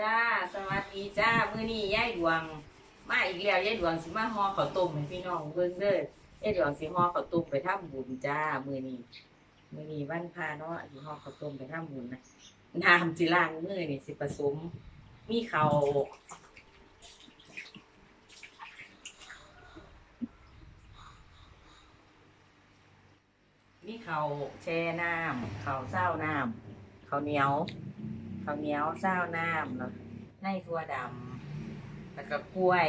จ้า สวัสดีจ้า มื้อนี้ยายดวง มาอีกแล้วยายดวงสิมาห่อข้าวต้มให้พี่น้องเบิ่งเด้อยายดวงสิห่อข้าวต้มไปทำบุญจ้า มื้อนี้มื้อนี้วันพาเนาะสิห่อข้าวต้มไปทำบุญนะน้ำสิล้างมือนี่สิผสม มีข้าวมีข้าวแช่น้ำข้าวเศร้าน้ำข้าวเหนียว ข้าวเหนียวเศร้าน้ำแล้วในถั่วดำแล้วก็กล้วย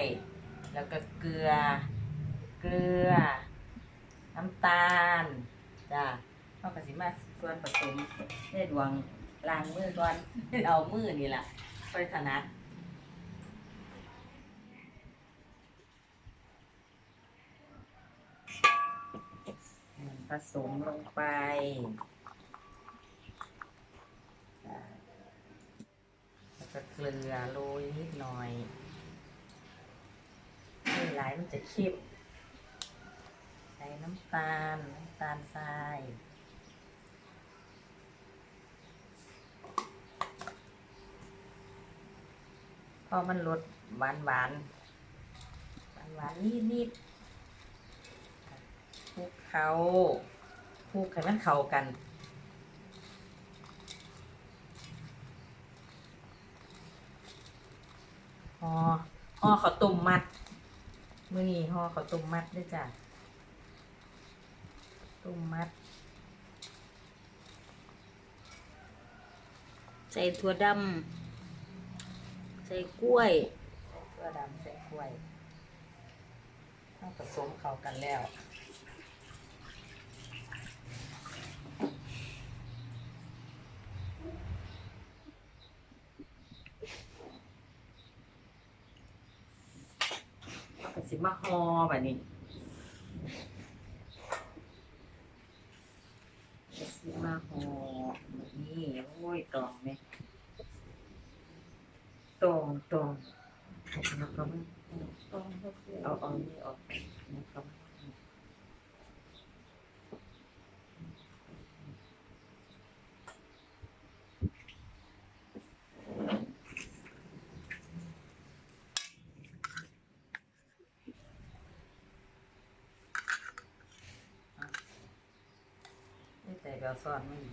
แล้วก็เกลือ เกลือ น้ำตาลจ้าเข้ากระสิมาส่วนผสมในดวงล้างมือก่อนเอามือนี่แหละค่อยถนัดผสมลงไป แล้วก็เกลือโรยนิดหน่อยไม่หลายมันจะเค็มใส่น้ำตาลน้ำตาลทรายพอมันลดหวานหวานหวานหวานนิดนิดๆคลุกเขาคลุกให้มันเข้ากัน ห่อห่อข้าวต้มมัดมื้อนี้ห่อข้าวต้มมัดด้วยจ้ะต้มมัด ใส่ถั่วดำใส่กล้วยถั่วดำใส่กล้วยต้องผสมเข้ากันแล้ว ก็ สิมาฮอแบบนี้สิมาฮอแบบนี้โอ้ยตองไหมตองตองนะครับตองเอาเอานี่ออกนะครับ นี่แต่เราซ่อนไม่อยู่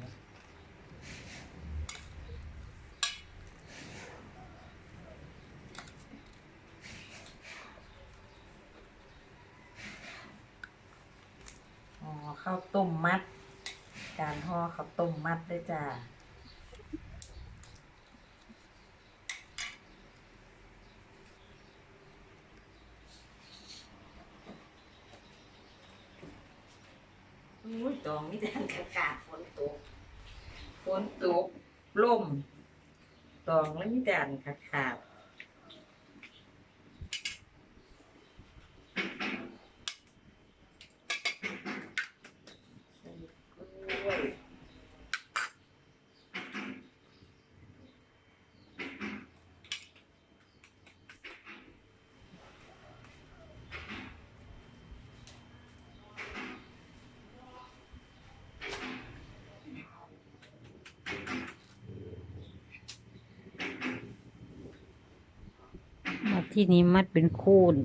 ห่อข้าวต้มมัด การห่อข้าวต้มมัดด้วยจ้า อุ้ยตองมีแต่อากาศฝนตก ฝนตกลมตองแล้วมีแต่อันขาดขาด ที่นี้มัดเป็นคูน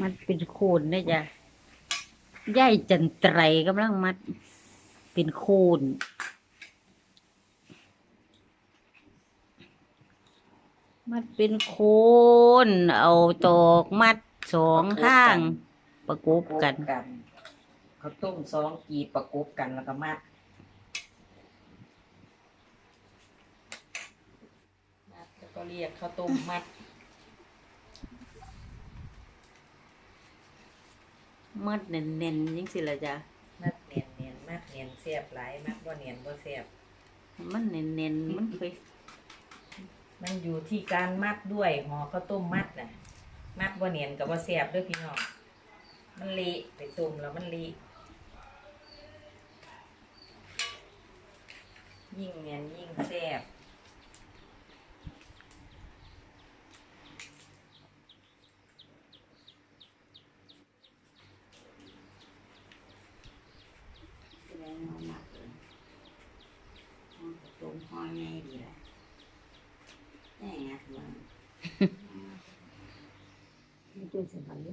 มัดเป็นคูนได้จ้ะย่ายจันไตรกำลังมัด เป็นคูนมัดเป็นโคนเอาตอกมัดสองข้าง ประกบกัน เขาต้มสองกีบประกบกันแล้วก็มัดมัดแล้วก็เรียกข้าวต้มมัด มัดเน่นๆยังสิละจ้ะมัดเนียนเนียนมัดเนียนเสียบหลายมัดว่าเนียนว่าเสียบ มันเน่นๆมันเคยมันอยู่ที่การมัดด้วยห่อข้าวต้มมัดน่ะ มัดว่าเนียนกับว่าเสียบด้วยพี่น้องมันเละไปต้มแล้วมันเละยิ่งเนียนยิ่งแซ่บ นพ่อแม่ดีละแม่งัดวาง ไม่ช่วยสบายเล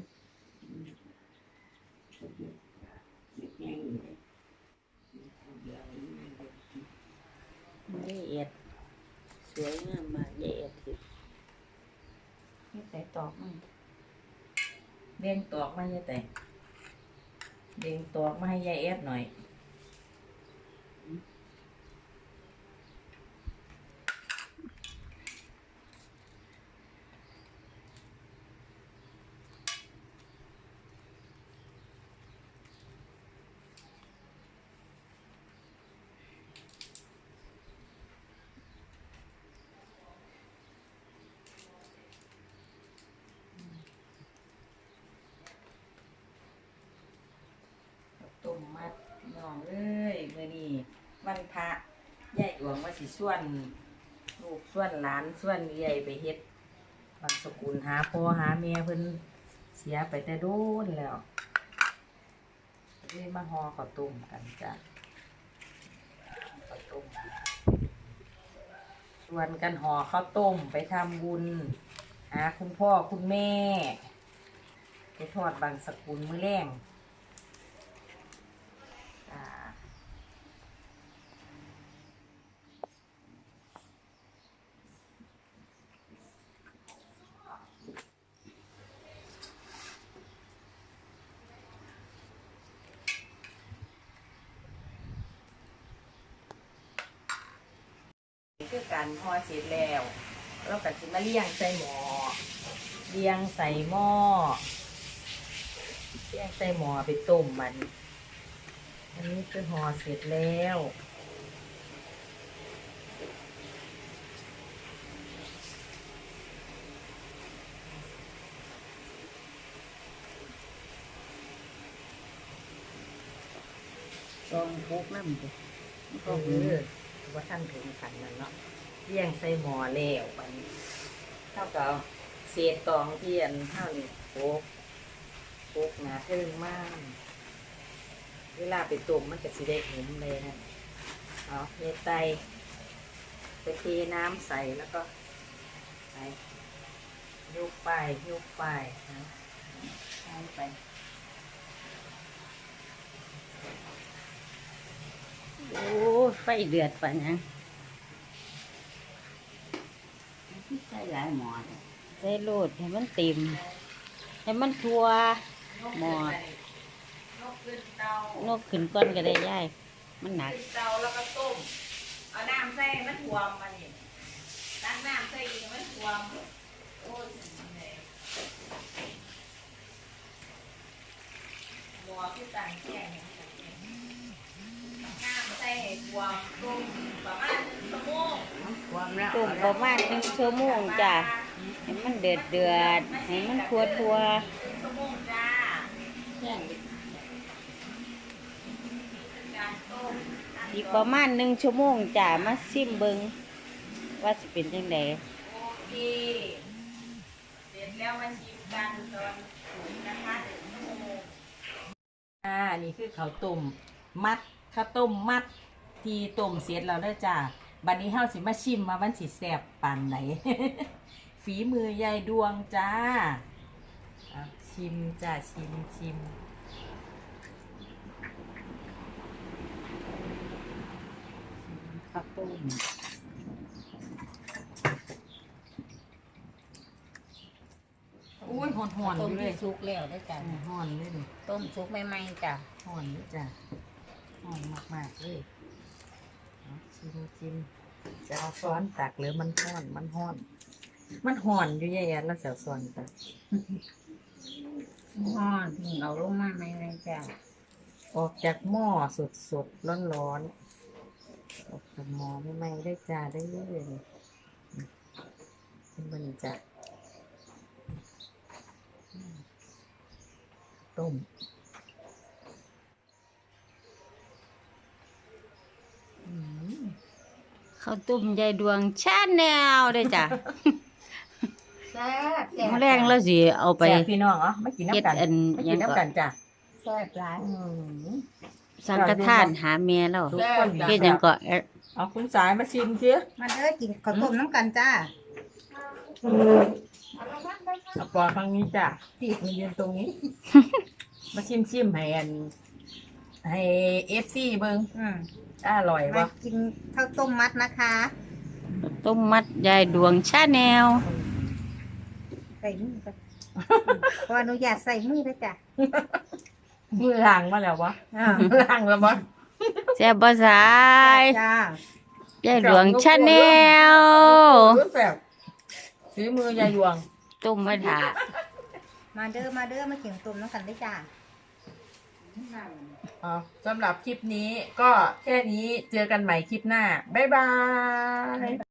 ยเก็บแม่งอยู่เลยเดี๋ยวนี้มันเด็กละเอียด สวยงามมากละเอียดที่นี่ใส่ตอกมั้งเบ่งตอกมาให้แต่เบ่งตอกมาให้ยายเอฟหน่อย ต้มมัดน้ องเอ้ยมื่อนี้วันพระยายดวงว่าสิส่วน ลูกส่วนหลานส่วนใหญ่ไปเฮ็ดบางสกุลหาพ่อหาแม่เพิ่นเสียไปแต่โดนแล้วเลยมาห่อข้าวต้มกันจ้ะข้าวต้มส่วนกันห่อข้าวต้มไปทำบุญหาคุณพ่อคุณแม่ ไปทอดบางสกุลมื้อแรงอ่านี่ คือการห่อเสร็จแล้วเราก็จะมาเลี้ยงใส่หม้อเลี้ยงใส่หม้อเลี้ยงใส่หม้อไปต้มมัน อันนี้คือห่อเสร็จแล้วซองพุกน้ำจ้ะก็คือ ว่าท่านถึงขันนั้นเนาะเลี้ยงใส่หม้อแล้วไปเท่ากับเศษตองเทียนเท่านี้โป๊กโป๊กหนาเทิงมาก เวลาไปต้มมันจะสิได้เห็นเลยนะเอาเนไตไปเทน้ำใส่แล้วก็ไปยุกไปยุกไปนะใส่ไป โอ้ไฟเดือดปะเนี่ยใส่หลายหมอใส่โลดให้มันเต็ม ให้มันทัวหมอนกขึ้นเตานกขึ้นก้อนก็ได้ย่ายมันหนักเตาแล้วก็ต้ม เอาน้ำใส่มันท่วมมานี่ตักน้ำใส่อีกมันท่วมโอ้ยหมอคือต่างแก่เนี่ยน้ำใส่ให้ท่วม ต้มประมาณหนึ่งชั่วโมงต้มประมาณหนึ่งชั่วโมงจ้ะให้มันเดือดเดือดให้มันทัวทัวหนึ่งชั่วโมงจ้าการต้มอีกประมาณหนึ่งชั่วโมงจ้ะมาซิมเบิงว่าสิเป็นจังไดโอเคเสร็จแล้วมาชิมกันตอนถุงนะคะหนึ่งชั่วโมงอ่านี่คือข้าวต้มมัดข้าวต้มมัด ที่ต้มเสร็จแล้วเด้อจ้าบัดนี้เฮาสิมาชิมว่ามันสิแซ่บปานไหน ฝีมือยายดวงจ้าอะชิมจ้าชิมชิมข้าวต้มอุ้ยหอนหอนๆอยู่เลยสุกแล้วได้จ้ะหอนเลยนี่ต้มสุกใหม่ๆจ้ะหอนเลยจ้ะหอนมากๆเลยเอา ชิมชิมจะเอาช้อนตักหรือมันห้อนมันห้อน มันห่อนอยู่แย่ๆแล้วจะเอาช้อนตักห่อนถึงเอาลงมาใหม่ๆจ้ะออกจากหม้อสดสดร้อนร้อนๆออกจากหม้อไม่ไหม้ได้จ้าได้เลยเป็นมันจะอืมต้มอืม ข้าวต้มยายดวงชาแนลได้จ้ะแซ่บแซ่บมื้อแรงแล้วสิเอาไปแซ่บพี่น้องเหรอมากินเฮ็ดน้ำกันอันมาหยักินงก็น้ำกันจ้ะแซ่บหลาย อืมสังฆทานหาแม่แล้วทุกคนเฮ็ดหยังก็เอ๊ะเอาคุณสายมาชิมสิมาเด้อกินข้าวต้มน้ำกันจ้าเอาปอข้างนี้จ้ะตีดมายืนตรงนี้ มาชิมชิมให้อัน ให้เอฟซีเบิ้งอืมอร่อยมาบ่กินข้าวต้มมัดนะคะ ต้มมัดยายดวงชาแนลใส่มือกันขออนุญาตใส่มือด้วยจ้ะมือล้างมาแล้ววะอ่าล้างแล้วบ่แซ่บบ่สายจ้ายายดวงชาแนลรู้แสบฝีมือยายดวงต้มไว้ถามาเด้อมาเด้อมากินข้าวต้มน้ำกันด้วยจ้า อ๋อสำหรับคลิปนี้ก็แค่นี้เจอกันใหม่คลิปหน้า บ๊ายบาย